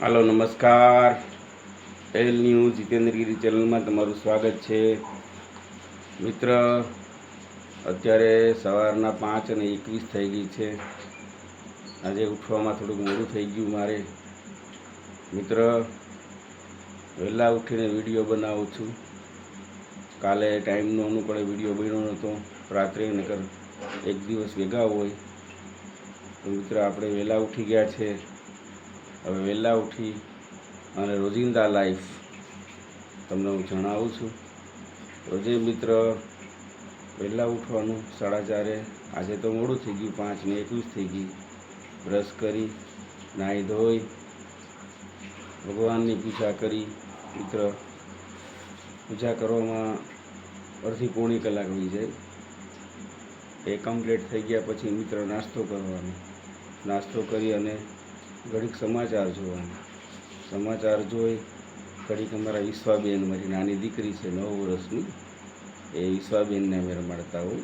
હાલો, નમસ્કાર. L news Jitendragiri ચેનલમાં તમારું સ્વાગત છે. મિત્ર, અત્યારે સવારના પાંચ અને એકવીસ થઈ ગઈ છે. આજે ઉઠવામાં થોડુંક મોડું થઈ ગયું મારે. મિત્ર, વહેલા ઉઠીને વીડિયો બનાવું છું. કાલે ટાઈમનો અનુકૂળે વીડિયો બન્યો નહોતો રાત્રે નકર એક દિવસ ભેગા હોય. તો મિત્ર, આપણે વહેલા ઉઠી ગયા છે. હવે વહેલા ઉઠી અને રોજિંદા લાઈફ તમને હું જણાવું છું. રોજે મિત્ર વહેલા ઉઠવાનું સાડા ચારે, આજે તો મોડું થઈ ગયું, પાંચ ને એકવીસ થઈ ગઈ. બ્રશ કરી, નાહી ધોઈ, ભગવાનની પૂજા કરી. મિત્ર, પૂજા કરવામાં અડધી પોણી કલાક હોઈ જાય. એ કમ્પ્લીટ થઈ ગયા પછી મિત્ર નાસ્તો કરવાનો. નાસ્તો કરી અને ઘડીક સમાચાર જોવાના. સમાચાર જોઈ ઘડીક અમારા ઈશ્વાબેન મારી નાની દીકરી છે, નવ વર્ષની. એ ઈશ્વાબેનને અમે રમાડતા હોય.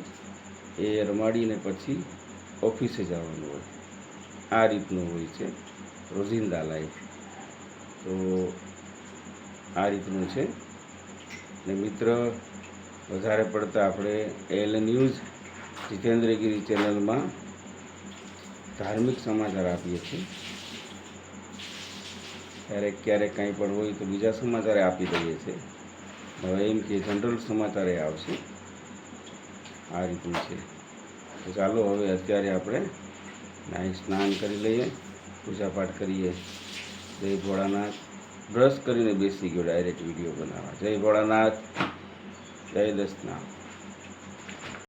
એ રમાડીને પછી ઓફિસે જવાનું હોય. આ રીતનું હોય છે રોજિંદા લાઈફ. તો આ રીતનું છે. ને મિત્ર, વધારે પડતા આપણે એલ ન્યૂઝ જીતેન્દ્રગીરી ચેનલમાં ધાર્મિક સમાચાર આપીએ છીએ. ક્યારેક ક્યારેક કંઈ પણ હોય તો બીજા સમાચારે આપી દઈએ છીએ. હવે એમ કે જનરલ સમાચારે આવશે. આ રીતનું છે. તો ચાલો હવે અત્યારે આપણે નાહી સ્નાન કરી લઈએ પૂજાપાઠ કરીએ. જય ભોળાનાથ. બ્રશ કરીને બેસી ગયો ડાયરેક્ટ વીડિયો બનાવવા. જય ભોળાનાથ. જય દસનાથ.